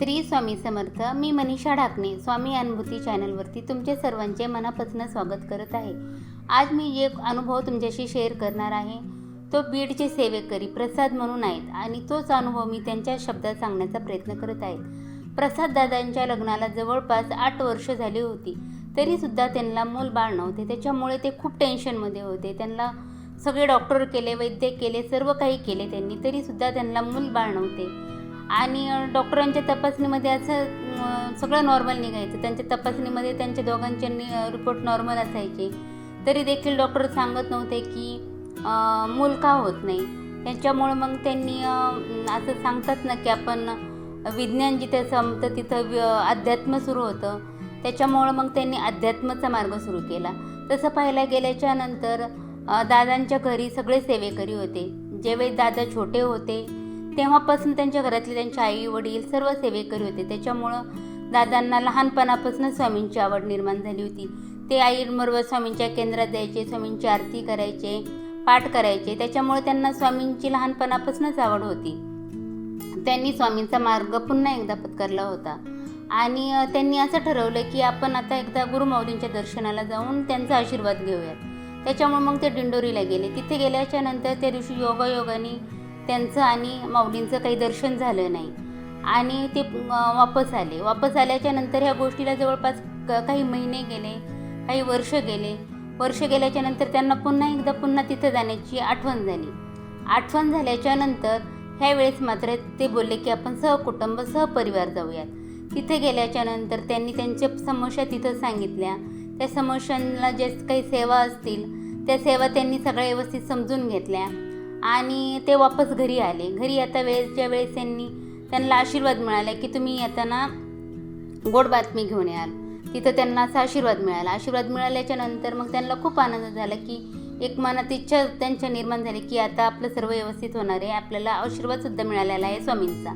श्री स्वामी समर्थ मी मनीषा ढाकणे स्वामी अनुभूती चॅनलवरती तुमचे सर्वांचे मनापासून स्वागत करत आहे. आज मी एक अनुभव तुमच्याशी शेअर करणार आहे. तो बीडचे सेवेकरी प्रसाद म्हणून आहेत आणि तोच अनुभव मी त्यांच्या शब्दात सांगण्याचा प्रयत्न करत आहे. प्रसाद दादांच्या लग्नाला जवळपास आठ वर्ष झाली होती. तरीसुद्धा त्यांना मूल बाळ नव्हते. त्याच्यामुळे ते खूप टेन्शनमध्ये होते. त्यांना सगळे डॉक्टर केले वैद्य केले सर्व काही केले त्यांनी. तरीसुद्धा त्यांना मूल बाळ नव्हते. आणि डॉक्टरांच्या तपासणीमध्ये असं सगळं नॉर्मल निघायचं. त्यांच्या तपासणीमध्ये त्यांच्या दोघांचे रिपोर्ट नॉर्मल असायचे. तरी देखील डॉक्टर सांगत नव्हते की मूल का होत नाही. त्याच्यामुळं मग त्यांनी असं सांगतात ना की आपण विज्ञान जिथे संपतं तिथं व्य- अध्यात्म सुरू होतं. त्याच्यामुळं मग त्यांनी अध्यात्माचा मार्ग सुरू केला. तसं पाहायला गेल्याच्यानंतर दादांच्या घरी सगळे सेवेकरी होते. ज्यावेळी दादा छोटे होते तेव्हापासून त्यांच्या घरातले त्यांचे आई वडील सर्व सेवेकरी होते. त्याच्यामुळं दादांना लहानपणापासून स्वामींची आवड निर्माण झाली होती. ते आईबरोबर स्वामींच्या केंद्रात जायचे स्वामींची आरती करायचे पाठ करायचे. त्याच्यामुळे त्यांना स्वामींची लहानपणापासूनच आवड होती. त्यांनी स्वामींचा मार्ग पुन्हा एकदा पत्करला होता. आणि त्यांनी असं ठरवलं की आपण आता एकदा गुरुमाऊलींच्या दर्शनाला जाऊन त्यांचा आशीर्वाद घेऊयात. त्याच्यामुळे मग ते दिंडोरीला गेले. तिथे गेल्याच्यानंतर त्या दिवशी योगायोगाने त्यांचं आणि माऊलींचं काही दर्शन झालं नाही. आणि ते वापस आले. वापस आल्याच्यानंतर ह्या गोष्टीला जवळपास काही महिने गेले काही वर्ष गेले. वर्ष गेल्याच्यानंतर त्यांना पुन्हा एकदा पुन्हा तिथं जाण्याची आठवण झाली. आठवण झाल्याच्यानंतर ह्या वेळेस मात्र ते बोलले की आपण सहकुटुंब सहपरिवार जाऊयात. तिथे गेल्याच्यानंतर त्यांनी त्यांच्या समस्या तिथं सांगितल्या. त्या समस्यांना ज्या काही सेवा असतील त्या सेवा त्यांनी सगळ्या व्यवस्थित समजून घेतल्या. आणि ते वापस घरी आले. घरी आता वेळेच्या वेळेस त्यांनी त्यांना आशीर्वाद मिळाला की तुम्ही येताना गोड बातमी घेऊन याल. तिथं त्यांना असा आशीर्वाद मिळाला. आशीर्वाद मिळाल्याच्या नंतर मग त्यांना खूप आनंद झाला की एक मनात इच्छा त्यांच्या निर्माण झाली की आता आपलं सर्व व्यवस्थित होणार आहे. आपल्याला आशीर्वादसुद्धा मिळालेला आहे स्वामींचा.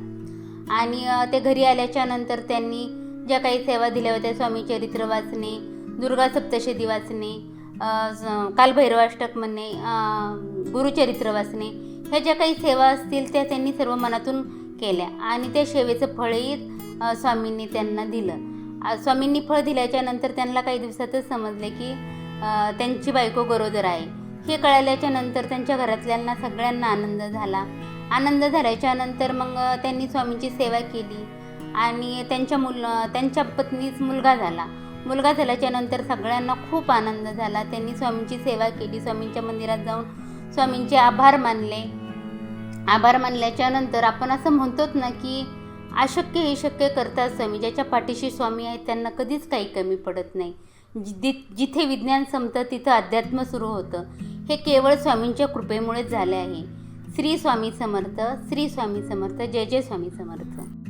आणि ते घरी आल्याच्यानंतर त्यांनी ज्या काही सेवा दिल्या होत्या स्वामी चरित्र वाचणे दुर्गा सप्तशती वाचणे कालभैरवाष्टक म्हणणे गुरुचरित्र वाचणे ह्या ज्या काही सेवा असतील त्या त्यांनी सर्व मनातून केल्या आणि त्या सेवेचं फळही स्वामींनी त्यांना दिलं. स्वामींनी फळ दिल्याच्या नंतर त्यांना काही दिवसातच समजले की त्यांची बायको गरोदर आहे. हे कळाल्याच्या नंतर त्यांच्या घरातल्यांना सगळ्यांना आनंद झाला. आनंद झाल्याच्यानंतर मग त्यांनी स्वामींची सेवा केली आणि त्यांच्या मुल त्यांच्या पत्नीच मुलगा झाला. मुलगा झाल्याच्यानंतर सगळ्यांना खूप आनंद झाला. त्यांनी स्वामींची सेवा केली. स्वामींच्या मंदिरात जाऊन स्वामींचे आभार मानले. आभार मानल्याच्या नंतर आपण असं म्हणतोच ना की अशक्य हे शक्य करतात स्वामी. ज्याच्या पाठीशी स्वामी आहेत त्यांना कधीच काही कमी पडत नाही. जि जिथे विज्ञान संपतं तिथं अध्यात्म सुरू होतं. हे केवळ स्वामींच्या कृपेमुळेच झाले आहे. श्री स्वामी समर्थ श्री स्वामी समर्थ जय जय स्वामी समर्थ.